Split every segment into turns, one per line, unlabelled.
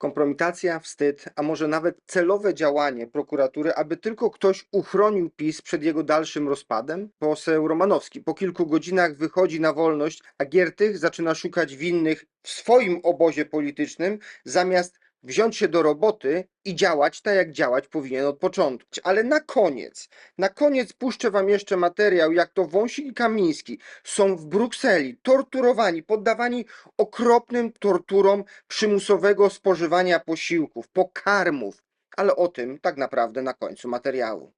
Kompromitacja, wstyd, a może nawet celowe działanie prokuratury, aby tylko ktoś uchronił PiS przed jego dalszym rozpadem? Poseł Romanowski po kilku godzinach wychodzi na wolność, a Giertych zaczyna szukać winnych w swoim obozie politycznym, zamiast wziąć się do roboty i działać tak, jak działać powinien od początku. Ale na koniec, na koniec puszczę wam jeszcze materiał, jak to Wąsik i Kamiński są w Brukseli torturowani, poddawani okropnym torturom przymusowego spożywania posiłków, pokarmów, ale o tym tak naprawdę na końcu materiału.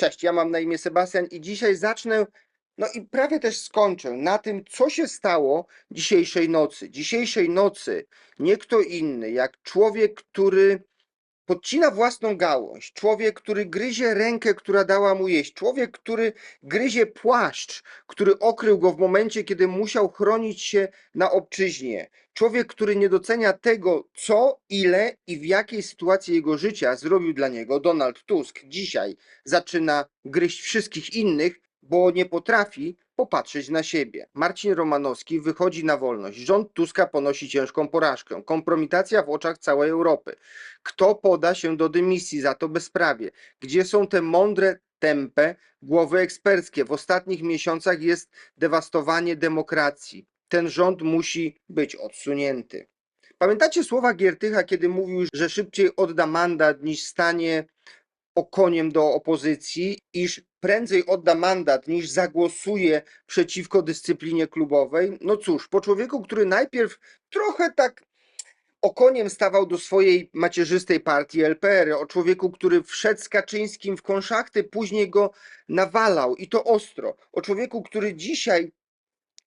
Cześć, ja mam na imię Sebastian i dzisiaj zacznę, no i prawie też skończę na tym, co się stało dzisiejszej nocy. Dzisiejszej nocy nie kto inny, jak człowiek, który podcina własną gałąź, człowiek, który gryzie rękę, która dała mu jeść, człowiek, który gryzie płaszcz, który okrył go w momencie, kiedy musiał chronić się na obczyźnie, człowiek, który nie docenia tego, co, ile i w jakiej sytuacji jego życia zrobił dla niego Donald Tusk. Dzisiaj zaczyna gryźć wszystkich innych, bo nie potrafi popatrzeć na siebie. Marcin Romanowski wychodzi na wolność. Rząd Tuska ponosi ciężką porażkę. Kompromitacja w oczach całej Europy. Kto poda się do dymisji za to bezprawie? Gdzie są te mądre, tępe głowy eksperckie? W ostatnich miesiącach jest dewastowanie demokracji. Ten rząd musi być odsunięty. Pamiętacie słowa Giertycha, kiedy mówił, że szybciej odda mandat niż stanie okoniem do opozycji, iż prędzej odda mandat niż zagłosuje przeciwko dyscyplinie klubowej? No cóż, po człowieku, który najpierw trochę tak okoniem stawał do swojej macierzystej partii LPR, o człowieku, który wszedł z Kaczyńskim w konszachty, później go nawalał i to ostro, o człowieku, który dzisiaj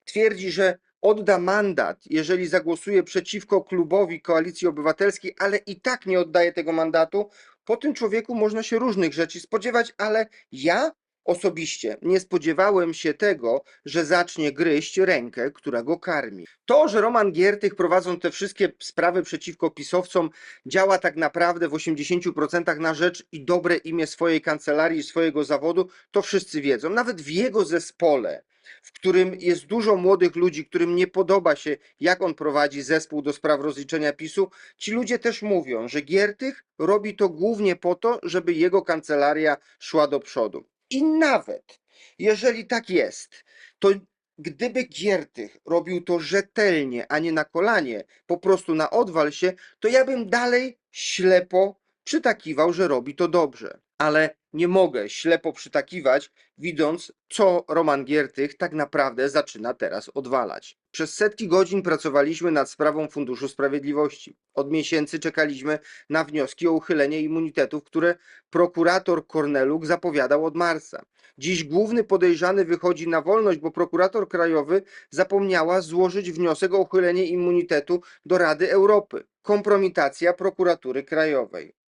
twierdzi, że odda mandat, jeżeli zagłosuje przeciwko klubowi Koalicji Obywatelskiej, ale i tak nie oddaje tego mandatu, po tym człowieku można się różnych rzeczy spodziewać, ale ja osobiście nie spodziewałem się tego, że zacznie gryźć rękę, która go karmi. To, że Roman Giertych prowadząc te wszystkie sprawy przeciwko pisowcom działa tak naprawdę w 80% na rzecz i dobre imię swojej kancelarii swojego zawodu, to wszyscy wiedzą. Nawet w jego zespole w którym jest dużo młodych ludzi, którym nie podoba się, jak on prowadzi zespół do spraw rozliczenia PiSu, ci ludzie też mówią, że Giertych robi to głównie po to, żeby jego kancelaria szła do przodu. I nawet jeżeli tak jest, to gdyby Giertych robił to rzetelnie, a nie na kolanie, po prostu na odwal się, to ja bym dalej ślepo przytakiwał, że robi to dobrze. Ale nie mogę ślepo przytakiwać, widząc, co Roman Giertych tak naprawdę zaczyna teraz odwalać. Przez setki godzin pracowaliśmy nad sprawą Funduszu Sprawiedliwości. Od miesięcy czekaliśmy na wnioski o uchylenie immunitetów, które prokurator Korneluk zapowiadał od marca. Dziś główny podejrzany wychodzi na wolność, bo prokurator krajowy zapomniała złożyć wniosek o uchylenie immunitetu do Rady Europy. Kompromitacja prokuratury krajowej.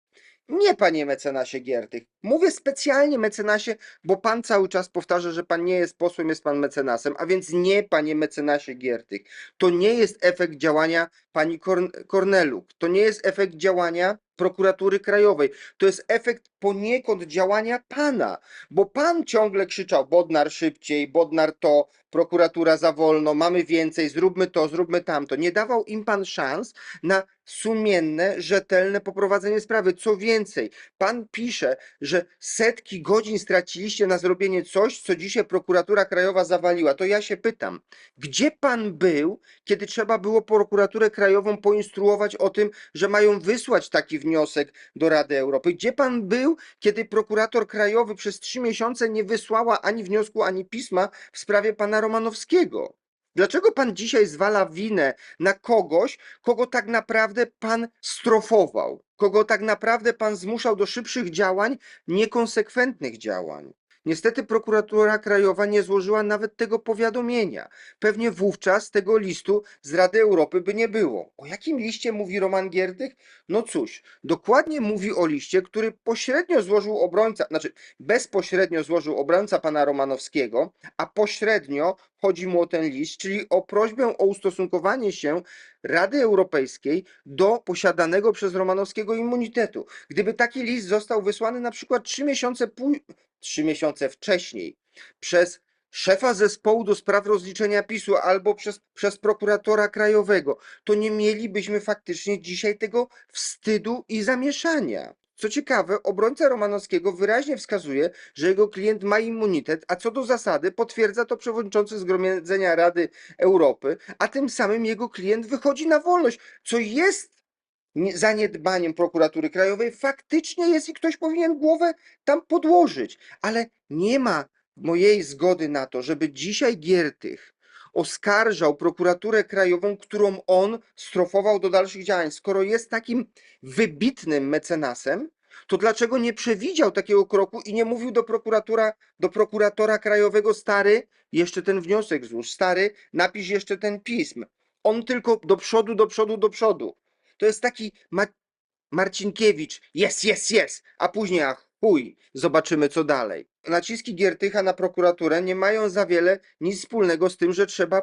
Nie, panie mecenasie Giertych. Mówię specjalnie mecenasie, bo pan cały czas powtarza, że pan nie jest posłem, jest pan mecenasem, a więc nie, panie mecenasie Giertych. To nie jest efekt działania pani Korn- Korneluk. To nie jest efekt działania prokuratury krajowej. To jest efekt poniekąd działania pana, bo pan ciągle krzyczał Bodnar szybciej, Bodnar to, prokuratura za wolno, mamy więcej, zróbmy to, zróbmy tamto. Nie dawał im pan szans na sumienne, rzetelne poprowadzenie sprawy. Co więcej, pan pisze, że setki godzin straciliście na zrobienie coś, co dzisiaj prokuratura krajowa zawaliła. To ja się pytam, gdzie pan był, kiedy trzeba było prokuraturę krajową poinstruować o tym, że mają wysłać taki wniosek do Rady Europy? Gdzie pan był, kiedy prokurator krajowy przez trzy miesiące nie wysłała ani wniosku, ani pisma w sprawie pana Romanowskiego? Dlaczego pan dzisiaj zwala winę na kogoś, kogo tak naprawdę pan strofował, kogo tak naprawdę pan zmuszał do szybszych działań, niekonsekwentnych działań? Niestety prokuratura krajowa nie złożyła nawet tego powiadomienia. Pewnie wówczas tego listu z Rady Europy by nie było. O jakim liście mówi Roman Giertych? No cóż, dokładnie mówi o liście, który pośrednio złożył obrońca, znaczy bezpośrednio złożył obrońca pana Romanowskiego, a pośrednio chodzi mu o ten list, czyli o prośbę o ustosunkowanie się Rady Europejskiej do posiadanego przez Romanowskiego immunitetu. Gdyby taki list został wysłany na przykład trzy miesiące później, trzy miesiące wcześniej przez szefa zespołu do spraw rozliczenia PiSu albo przez, przez prokuratora krajowego, to nie mielibyśmy faktycznie dzisiaj tego wstydu i zamieszania. Co ciekawe, obrońca Romanowskiego wyraźnie wskazuje, że jego klient ma immunitet, a co do zasady potwierdza to przewodniczący Zgromadzenia Rady Europy, a tym samym jego klient wychodzi na wolność, co jest zaniedbaniem prokuratury krajowej. Faktycznie jest i ktoś powinien głowę tam podłożyć, ale nie ma mojej zgody na to, żeby dzisiaj Giertych oskarżał prokuraturę krajową, którą on strofował do dalszych działań. Skoro jest takim wybitnym mecenasem, to dlaczego nie przewidział takiego kroku i nie mówił do prokuratora, do prokuratora krajowego stary, jeszcze ten wniosek złóż, stary, napisz jeszcze ten pism. On tylko do przodu, do przodu, do przodu. To jest taki Ma Marcinkiewicz, jest, jest, jest, a później ach, chuj, zobaczymy co dalej. Naciski Giertycha na prokuraturę nie mają za wiele nic wspólnego z tym, że trzeba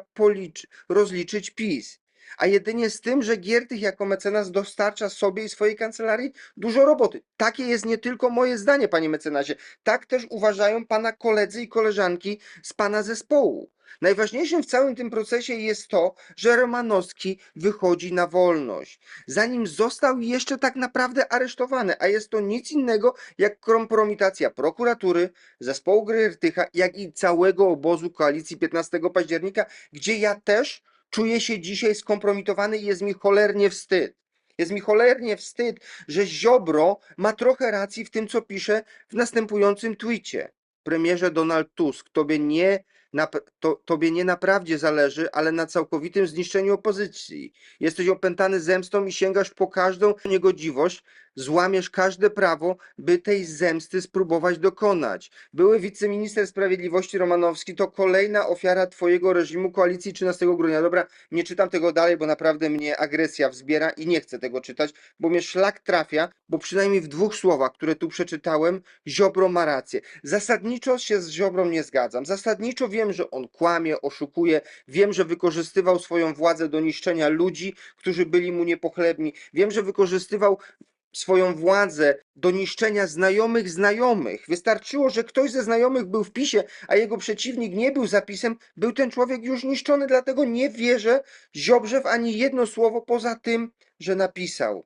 rozliczyć PiS, a jedynie z tym, że Giertych jako mecenas dostarcza sobie i swojej kancelarii dużo roboty. Takie jest nie tylko moje zdanie, panie mecenasie, tak też uważają pana koledzy i koleżanki z pana zespołu. Najważniejszym w całym tym procesie jest to, że Romanowski wychodzi na wolność, zanim został jeszcze tak naprawdę aresztowany, a jest to nic innego jak kompromitacja prokuratury, zespołu Giertycha, jak i całego obozu koalicji 15 października, gdzie ja też czuję się dzisiaj skompromitowany i jest mi cholernie wstyd. Jest mi cholernie wstyd, że Ziobro ma trochę racji w tym, co pisze w następującym twicie. Premierze Donald Tusk, tobie nie, to, tobie nie naprawdę zależy, ale na całkowitym zniszczeniu opozycji. Jesteś opętany zemstą i sięgasz po każdą niegodziwość, złamiesz każde prawo, by tej zemsty spróbować dokonać. Były wiceminister sprawiedliwości Romanowski to kolejna ofiara twojego reżimu koalicji 13 grudnia. Dobra, nie czytam tego dalej, bo naprawdę mnie agresja wzbiera i nie chcę tego czytać, bo mnie szlak trafia, bo przynajmniej w dwóch słowach, które tu przeczytałem, Ziobro ma rację. Zasadniczo się z Ziobrą nie zgadzam. Zasadniczo wiem, że on kłamie, oszukuje, wiem, że wykorzystywał swoją władzę do niszczenia ludzi, którzy byli mu niepochlebni. Wiem, że wykorzystywał swoją władzę do niszczenia znajomych znajomych. Wystarczyło, że ktoś ze znajomych był w PiSie, a jego przeciwnik nie był zapisem, był ten człowiek już niszczony, dlatego nie wierzę Ziobrze w ani jedno słowo poza tym, że napisał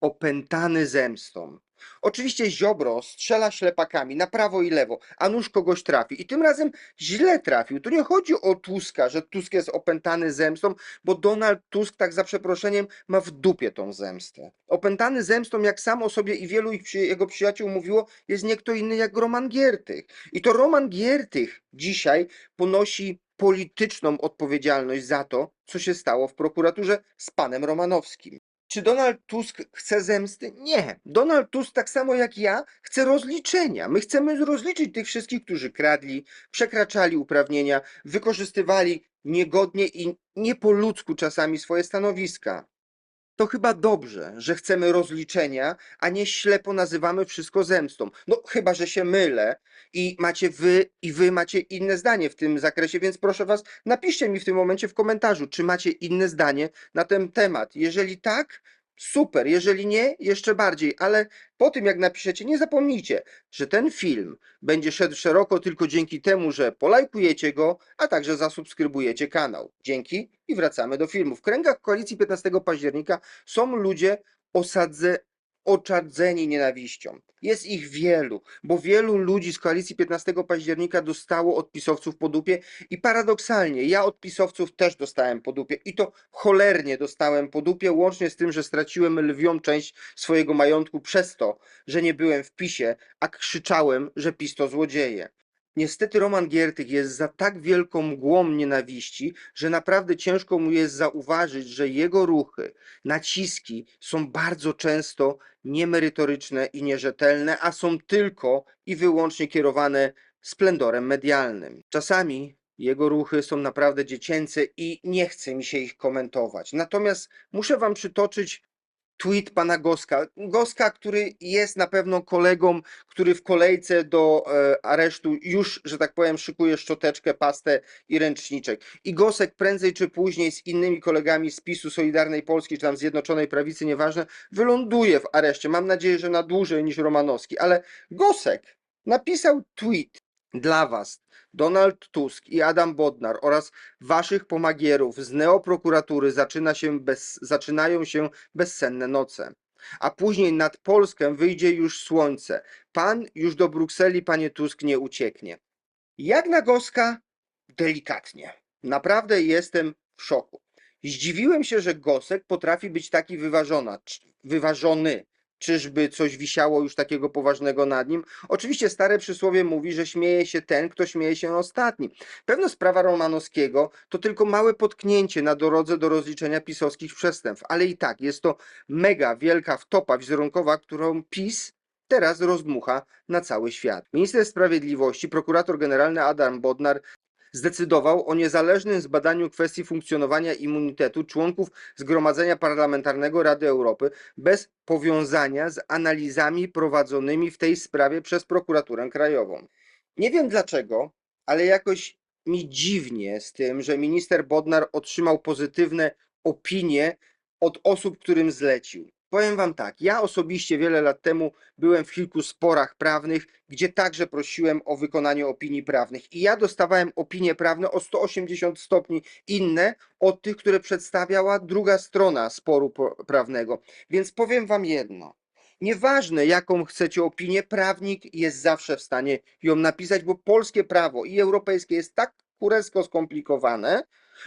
opętany zemstą. Oczywiście Ziobro strzela ślepakami na prawo i lewo, a nóż kogoś trafi. I tym razem źle trafił. Tu nie chodzi o Tuska, że Tusk jest opętany zemstą, bo Donald Tusk, tak za przeproszeniem, ma w dupie tą zemstę. Opętany zemstą, jak sam o sobie i wielu jego przyjaciół mówiło, jest nie kto inny jak Roman Giertych. I to Roman Giertych dzisiaj ponosi polityczną odpowiedzialność za to, co się stało w prokuraturze z panem Romanowskim. Czy Donald Tusk chce zemsty? Nie. Donald Tusk, tak samo jak ja, chce rozliczenia. My chcemy rozliczyć tych wszystkich, którzy kradli, przekraczali uprawnienia, wykorzystywali niegodnie i nie po ludzku czasami swoje stanowiska. To chyba dobrze, że chcemy rozliczenia, a nie ślepo nazywamy wszystko zemstą. No, chyba że się mylę i macie wy i wy macie inne zdanie w tym zakresie, więc proszę was, napiszcie mi w tym momencie w komentarzu, czy macie inne zdanie na ten temat. Jeżeli tak, super, jeżeli nie, jeszcze bardziej, ale po tym jak napiszecie, nie zapomnijcie, że ten film będzie szedł szeroko tylko dzięki temu, że polajkujecie go, a także zasubskrybujecie kanał. Dzięki i wracamy do filmu. W kręgach koalicji 15 października są ludzie osadze, oczadzeni nienawiścią. Jest ich wielu, bo wielu ludzi z koalicji 15 października dostało od pisowców po dupie i paradoksalnie ja od pisowców też dostałem po dupie i to cholernie dostałem po dupie, łącznie z tym, że straciłem lwią część swojego majątku przez to, że nie byłem w PiSie, a krzyczałem, że PiS to złodzieje. Niestety Roman Giertych jest za tak wielką mgłą nienawiści, że naprawdę ciężko mu jest zauważyć, że jego ruchy, naciski są bardzo często niemerytoryczne i nierzetelne, a są tylko i wyłącznie kierowane splendorem medialnym. Czasami jego ruchy są naprawdę dziecięce i nie chce mi się ich komentować. Natomiast muszę wam przytoczyć tweet pana Goska. Goska, który jest na pewno kolegą, który w kolejce do e, aresztu już, że tak powiem, szykuje szczoteczkę, pastę i ręczniczek. I Gosek prędzej czy później z innymi kolegami z PiSu, Solidarnej Polski, czy tam Zjednoczonej Prawicy, nieważne, wyląduje w areszcie. Mam nadzieję, że na dłużej niż Romanowski, ale Gosek napisał tweet dla was Donald Tusk i Adam Bodnar oraz waszych pomagierów z neoprokuratury zaczyna się bez, zaczynają się bezsenne noce. A później nad Polskę wyjdzie już słońce. Pan już do Brukseli, panie Tusk, nie ucieknie. Jak na Goska? Delikatnie. Naprawdę jestem w szoku. Zdziwiłem się, że Gosek potrafi być taki wyważona, wyważony. Czyżby coś wisiało już takiego poważnego nad nim? Oczywiście stare przysłowie mówi, że śmieje się ten, kto śmieje się ostatni. Pewno sprawa Romanowskiego to tylko małe potknięcie na drodze do rozliczenia pisowskich przestępstw, ale i tak jest to mega wielka wtopa wizerunkowa, którą PiS teraz rozdmucha na cały świat. Minister Sprawiedliwości, prokurator generalny Adam Bodnar zdecydował o niezależnym zbadaniu kwestii funkcjonowania immunitetu członków Zgromadzenia Parlamentarnego Rady Europy bez powiązania z analizami prowadzonymi w tej sprawie przez prokuraturę krajową. Nie wiem dlaczego, ale jakoś mi dziwnie z tym, że minister Bodnar otrzymał pozytywne opinie od osób, którym zlecił. Powiem wam tak, ja osobiście wiele lat temu byłem w kilku sporach prawnych, gdzie także prosiłem o wykonanie opinii prawnych i ja dostawałem opinie prawne o 180 stopni inne od tych, które przedstawiała druga strona sporu po- prawnego. Więc powiem wam jedno. Nieważne, jaką chcecie opinię, prawnik jest zawsze w stanie ją napisać, bo polskie prawo i europejskie jest tak kurewsko skomplikowane,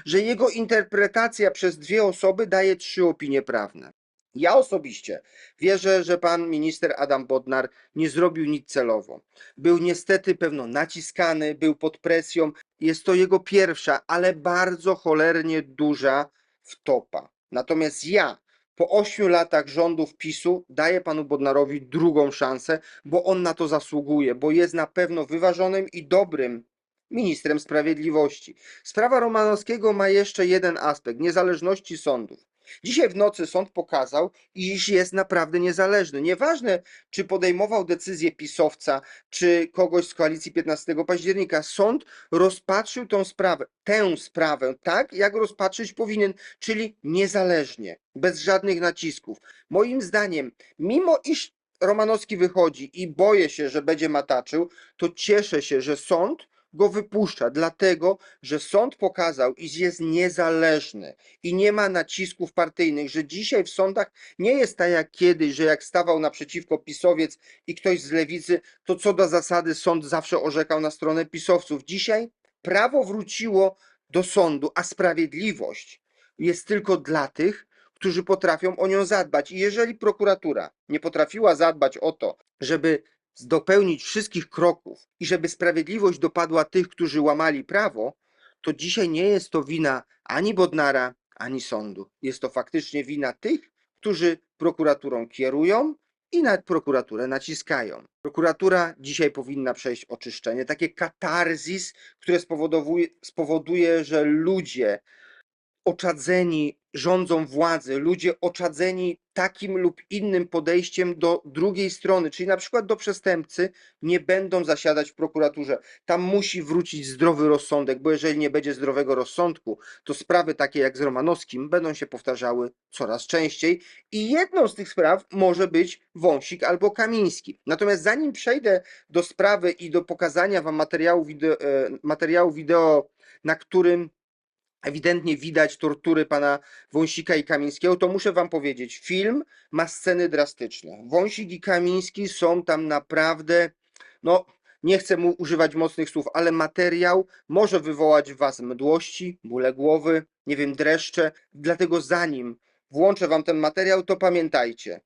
że jego interpretacja przez dwie osoby daje trzy opinie prawne. Ja osobiście wierzę, że pan minister Adam Bodnar nie zrobił nic celowo. Był niestety pewno naciskany, był pod presją. Jest to jego pierwsza, ale bardzo cholernie duża wtopa. Natomiast ja po ośmiu latach rządów PiSu daję panu Bodnarowi drugą szansę, bo on na to zasługuje, bo jest na pewno wyważonym i dobrym ministrem sprawiedliwości. Sprawa Romanowskiego ma jeszcze jeden aspekt niezależności sądów. Dzisiaj w nocy sąd pokazał, iż jest naprawdę niezależny. Nieważne, czy podejmował decyzję pisowca, czy kogoś z koalicji 15 października, sąd rozpatrzył tą sprawę, tę sprawę tak, jak rozpatrzyć powinien, czyli niezależnie, bez żadnych nacisków. Moim zdaniem, mimo iż Romanowski wychodzi i boję się, że będzie mataczył, to cieszę się, że sąd go wypuszcza, dlatego że sąd pokazał, iż jest niezależny i nie ma nacisków partyjnych, że dzisiaj w sądach nie jest tak jak kiedyś, że jak stawał naprzeciwko pisowiec i ktoś z lewicy, to co do zasady sąd zawsze orzekał na stronę pisowców. Dzisiaj prawo wróciło do sądu, a sprawiedliwość jest tylko dla tych, którzy potrafią o nią zadbać. I jeżeli prokuratura nie potrafiła zadbać o to, żeby dopełnić wszystkich kroków i żeby sprawiedliwość dopadła tych, którzy łamali prawo, to dzisiaj nie jest to wina ani Bodnara, ani sądu. Jest to faktycznie wina tych, którzy prokuraturą kierują i nad prokuraturę naciskają. Prokuratura dzisiaj powinna przejść oczyszczenie, takie katarzis, które spowodowuje, spowoduje, że ludzie oczadzeni rządzą władzy, ludzie oczadzeni takim lub innym podejściem do drugiej strony, czyli na przykład do przestępcy, nie będą zasiadać w prokuraturze. Tam musi wrócić zdrowy rozsądek, bo jeżeli nie będzie zdrowego rozsądku, to sprawy takie jak z Romanowskim będą się powtarzały coraz częściej i jedną z tych spraw może być Wąsik albo Kamiński. Natomiast zanim przejdę do sprawy i do pokazania wam materiału wideo, e, materiału wideo na którym ewidentnie widać tortury pana Wąsika i Kamińskiego, to muszę wam powiedzieć, film ma sceny drastyczne. Wąsik i Kamiński są tam naprawdę, no nie chcę mu używać mocnych słów, ale materiał może wywołać w was mdłości, bóle głowy, nie wiem, dreszcze. Dlatego zanim włączę wam ten materiał, to pamiętajcie,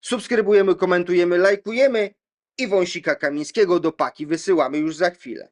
subskrybujemy, komentujemy, lajkujemy i Wąsika Kamińskiego do paki wysyłamy już za chwilę.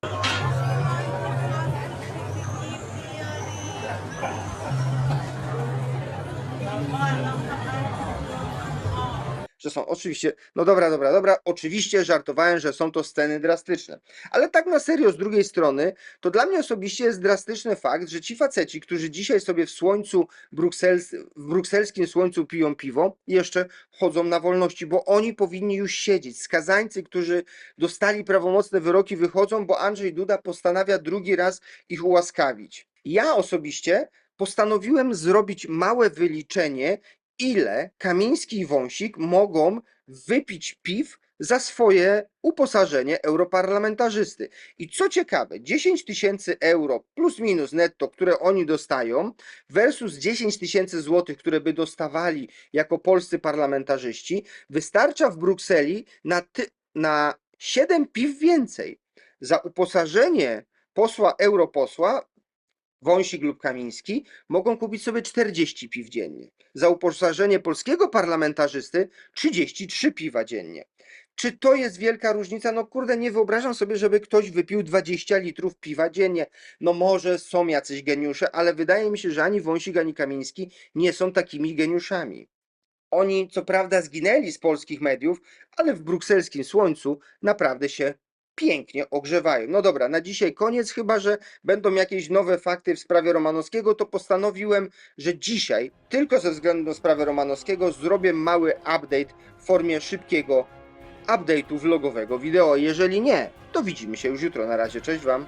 Że są oczywiście, no dobra, dobra, dobra, oczywiście żartowałem, że są to sceny drastyczne. Ale tak na serio, z drugiej strony, to dla mnie osobiście jest drastyczny fakt, że ci faceci, którzy dzisiaj sobie w słońcu bruksels, w brukselskim słońcu piją piwo, jeszcze chodzą na wolności, bo oni powinni już siedzieć. Skazańcy, którzy dostali prawomocne wyroki, wychodzą, bo Andrzej Duda postanawia drugi raz ich ułaskawić. Ja osobiście postanowiłem zrobić małe wyliczenie, ile Kamiński i Wąsik mogą wypić piw za swoje uposażenie europarlamentarzysty. I co ciekawe, 10 tysięcy euro plus minus netto, które oni dostają, versus 10 tysięcy złotych, które by dostawali jako polscy parlamentarzyści, wystarcza w Brukseli na, ty, na 7 piw więcej. Za uposażenie posła, europosła, Wąsik lub Kamiński, mogą kupić sobie 40 piw dziennie. Za uposażenie polskiego parlamentarzysty 33 piwa dziennie. Czy to jest wielka różnica? No kurde, nie wyobrażam sobie, żeby ktoś wypił 20 litrów piwa dziennie. No może są jacyś geniusze, ale wydaje mi się, że ani Wąsik, ani Kamiński nie są takimi geniuszami. Oni co prawda zginęli z polskich mediów, ale w brukselskim słońcu naprawdę się pięknie ogrzewają. No dobra, na dzisiaj koniec, chyba że będą jakieś nowe fakty w sprawie Romanowskiego, to postanowiłem, że dzisiaj, tylko ze względu na sprawę Romanowskiego, zrobię mały update w formie szybkiego update'u vlogowego wideo. Jeżeli nie, to widzimy się już jutro. Na razie, cześć Wam.